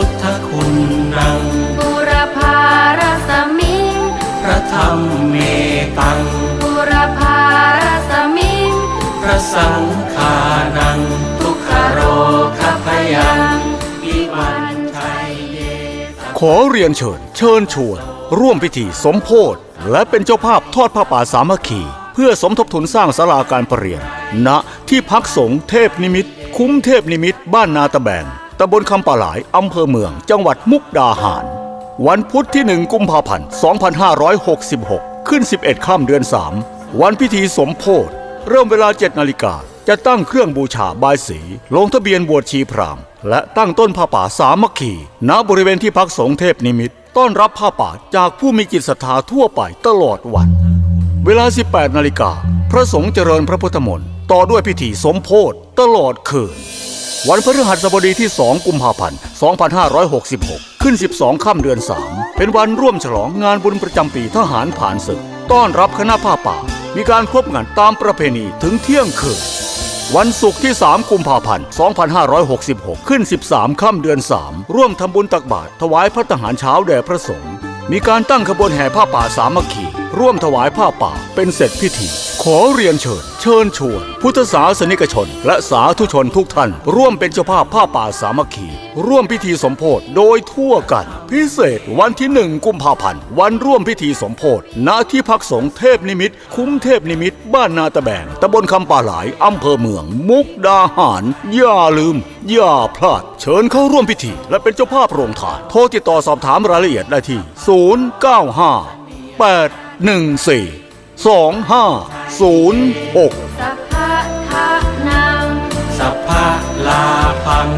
ปุณนัง บุรพารสมิงพระธรรมเมตัง บุรพารสมิงพระสังฆานัง ทุกขโรคพยัง วิวันชัยเยขอเรียนเชิญเชิญชวน ร่วมพิธีสมโพธและเป็นเจ้าภาพทอดผ้าป่าสามัคคี เพื่อสมทบทุนสร้างศาลาการประเรียน ณที่พักสงฆ์เทพนิมิตร คุ้มเทพนิมิตรบ้านนาตะแบง ตำบลคำป่าหลาย อำเภอเมือง จังหวัดมุกดาหาร วันพุธที่ 1 กุมภาพันธ์ 2566 ขึ้น 11 ค่ำเดือน 3 วันพิธีสมโพธิเริ่มเวลา 7 นาฬิกา จะตั้งเครื่องบูชาบายสี ลงทะเบียนบวชชีพราม และตั้งต้นผ้าป่าสามัคคีณบริเวณที่พักสงฆ์เทพนิมิต ต้อนรับผ้าป่าจากผู้มีจิตศรัทธาทั่วไปตลอดวัน เวลา 18 นาฬิกา พระสงฆ์เจริญพระพุทธมนต์ ต่อด้วยพิธีสมโพธิตลอดคืน วันพฤหัสบดีที่ 2 กุมภาพันธ์ 2566 ขึ้น 12 ค่ำเดือน 3 เป็นวันร่วมฉลองงานบุญประจำปีทหารผ่านศึก ต้อนรับคณะผ้าป่า มีการครบงานตามประเพณีถึงเที่ยงคืน วันศุกร์ที่ 3 กุมภาพันธ์ 2566 ขึ้น 13 ค่ำเดือน 3 ร่วมทำบุญตักบาตรถวายพระทหารเช้าแด่พระสงฆ์ มีการตั้งขบวนแห่ผ้าป่าสามัคคี ร่วมถวายผ้าป่าเป็นเสร็จพิธี ขอเรียนเชิญ เชิญชวน พุทธศาสนิกชน และสาธุชนทุกท่าน ร่วมเป็นเจ้าภาพผ้าป่าสามัคคี ร่วมพิธีสมโพธโดยทั่วกัน พิเศษวันที่1กุมภาพันธ์วันร่วมพิธีสมโพธณที่พักสงฆ์เทพนิมิต คุ้มเทพนิมิต บ้านนาตะแบงตำบลคำป่าหลายอำเภอเมือง มุกดาหาร อย่าลืม อย่าพลาด เชิญเข้าร่วมพิธี และเป็นเจ้าภาพโรงทานโทรติดต่อสอบถามรายละเอียดได้ที่ 095 814 2506สัพพะทานังสัพพะลาพัง